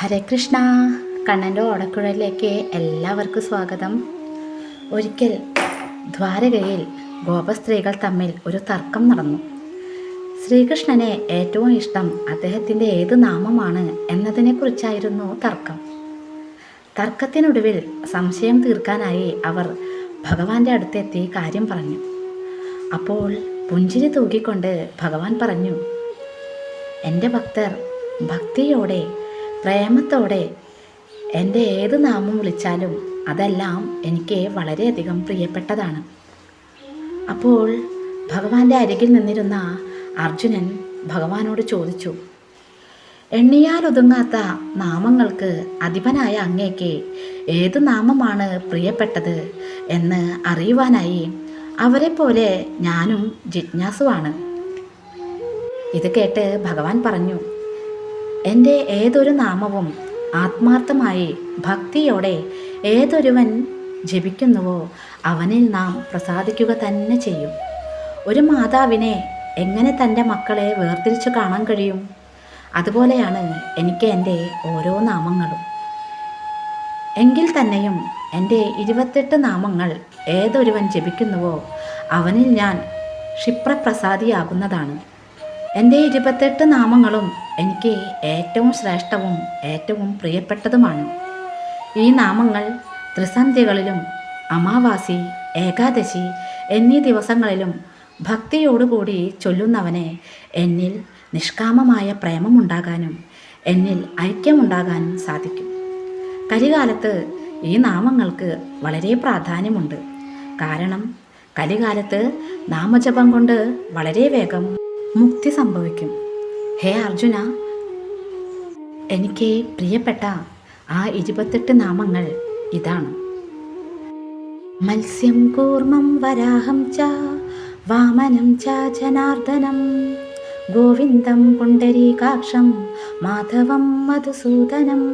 ഹരേ കൃഷ്ണ. കണ്ണന്റെ ഓടക്കുഴലിലേക്ക് എല്ലാവർക്കും സ്വാഗതം. ഒരിക്കൽ ദ്വാരകയിൽ ഗോപസ്ത്രീകൾ തമ്മിൽ ഒരു തർക്കം നടന്നു. ശ്രീകൃഷ്ണനെ ഏറ്റവും ഇഷ്ടം അദ്ദേഹത്തിന്റെ ഏത് നാമമാണ് എന്നതിനെക്കുറിച്ചായിരുന്നു തർക്കം. തർക്കത്തിനൊടുവിൽ സംശയം തീർക്കാനായി അവർ ഭഗവാന്റെ അടുത്തെത്തി കാര്യം പറഞ്ഞു. അപ്പോൾ പുഞ്ചിരി തൂക്കിക്കൊണ്ട് ഭഗവാൻ പറഞ്ഞു എന്റെ ഭക്തർ ഭക്തിയോടെ പ്രേമത്തോടെ എന്റെ ഏത് നാമം വിളിച്ചാലും അതെല്ലാം എനിക്ക് വളരെയധികം പ്രിയപ്പെട്ടതാണ്. അപ്പോൾ ഭഗവാന്റെ അരികിൽ നിന്നിരുന്ന അർജുനൻ ഭഗവാനോട് ചോദിച്ചു എണ്ണിയാൽ ഒതുങ്ങാത്ത നാമങ്ങൾക്ക് അധിപനായ അങ്ങേക്ക് ഏത് നാമമാണ് പ്രിയപ്പെട്ടത് എന്ന് അറിയുവാനായി അവരെ പോലെ ഞാനും ജിജ്ഞാസുവാണ്. ഇത് കേട്ട് ഭഗവാൻ പറഞ്ഞു എന്റെ ഏതൊരു നാമവും ആത്മാർത്ഥമായി ഭക്തിയോടെ ഏതൊരുവൻ ജപിക്കുന്നുവോ അവനിൽ നാം പ്രസാദിക്കുക തന്നെ ചെയ്യും. ഒരു മാതാവിനെ എങ്ങനെ തന്റെ മക്കളെ വേർതിരിച്ചു കാണാൻ കഴിയും? അതുപോലെയാണ് എനിക്ക് എന്റെ ഓരോ നാമങ്ങളും. എങ്കിൽ തന്നെയും എന്റെ ഇരുപത്തെട്ട് നാമങ്ങൾ ഏതൊരുവൻ ജപിക്കുന്നുവോ അവനിൽ ഞാൻ ക്ഷിപ്രപ്രസാദിയാകുന്നതാണ്. എന്റെ ഇരുപത്തെട്ട് നാമങ്ങളും എനിക്ക് ഏറ്റവും ശ്രേഷ്ഠവും ഏറ്റവും പ്രിയപ്പെട്ടതുമാണ്. ഈ നാമങ്ങൾ ത്രിസന്ധ്യകളിലും അമാവാസി ഏകാദശി എന്നീ ദിവസങ്ങളിലും ഭക്തിയോടുകൂടി ചൊല്ലുന്നവനെ എന്നിൽ നിഷ്കാമമായ പ്രേമമുണ്ടാകാനും എന്നിൽ ഐക്യമുണ്ടാകാനും സാധിക്കും. കലികാലത്ത് ഈ നാമങ്ങൾക്ക് വളരെ പ്രാധാന്യമുണ്ട്. കാരണം കലികാലത്ത് നാമജപം കൊണ്ട് വളരെ വേഗം മുക്തി സംഭവിക്കും. ഹേ അർജുന. എനിക്ക് പ്രിയപ്പെട്ട ആ ഇരുപത്തെട്ട് നാമങ്ങൾ ഇതാണ്. മത്സ്യം കൂർമ്മം വരാഹം ച വാമനം ച ജനാർദ്ദനം. ഗോവിന്ദം പുണ്ടരീകാക്ഷം മാധവം മധുസൂദനം.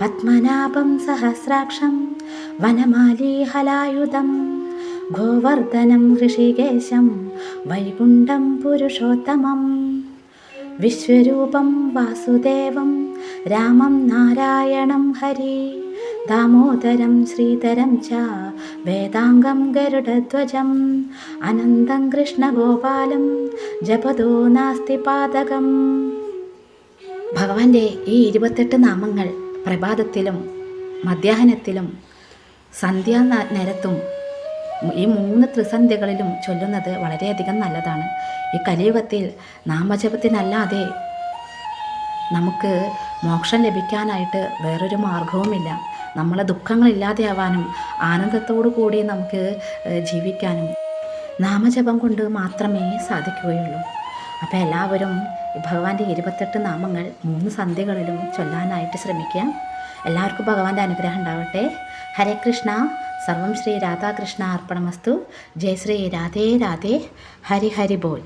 പത്മനാഭം സഹസ്രാക്ഷം വനമാലി ഹലായുധം. ഗോവർദ്ധനം ഋഷികേശം വൈകുണ്ഠം പുരുഷോത്തമം. വിശ്വരൂപം വാസുദേവം രാമം നാരായണം ഹരി ദാമോദരം ശ്രീധരം ച വേദാംഗം ഗരുഡധ്വജം അനന്തം കൃഷ്ണഗോപാലം ജപതോ നാസ്തി പാതകം ഭഗവാന്റെ ഈ ഇരുപത്തെട്ട് നാമങ്ങൾ പ്രഭാതത്തിലും മധ്യാഹ്നത്തിലും സന്ധ്യാ നേരത്തും ഈ മൂന്ന് ത്രിസന്ധ്യകളിലും ചൊല്ലുന്നത് വളരെയധികം നല്ലതാണ്. ഈ കലിയുഗത്തിൽ നാമജപത്തിനല്ലാതെ നമുക്ക് മോക്ഷം ലഭിക്കാനായിട്ട് വേറൊരു മാർഗവുമില്ല. നമ്മളെ ദുഃഖങ്ങളില്ലാതെയാവാനും ആനന്ദത്തോടു കൂടി നമുക്ക് ജീവിക്കാനും നാമജപം കൊണ്ട് മാത്രമേ സാധിക്കുകയുള്ളൂ. അപ്പോൾ എല്ലാവരും ഭഗവാന്റെ ഇരുപത്തെട്ട് നാമങ്ങൾ മൂന്ന് സന്ധ്യകളിലും ചൊല്ലാനായിട്ട് ശ്രമിക്കുക. എല്ലാവർക്കും ഭഗവാന്റെ അനുഗ്രഹം ഉണ്ടാവട്ടെ. ഹരേ കൃഷ്ണ. സർവം ശ്രീ രാധാകൃഷ്ണ അർപ്പണമസ്തു. ജയ ശ്രീ രാധേ രാധേ. ഹരി ഹരി ബോൽ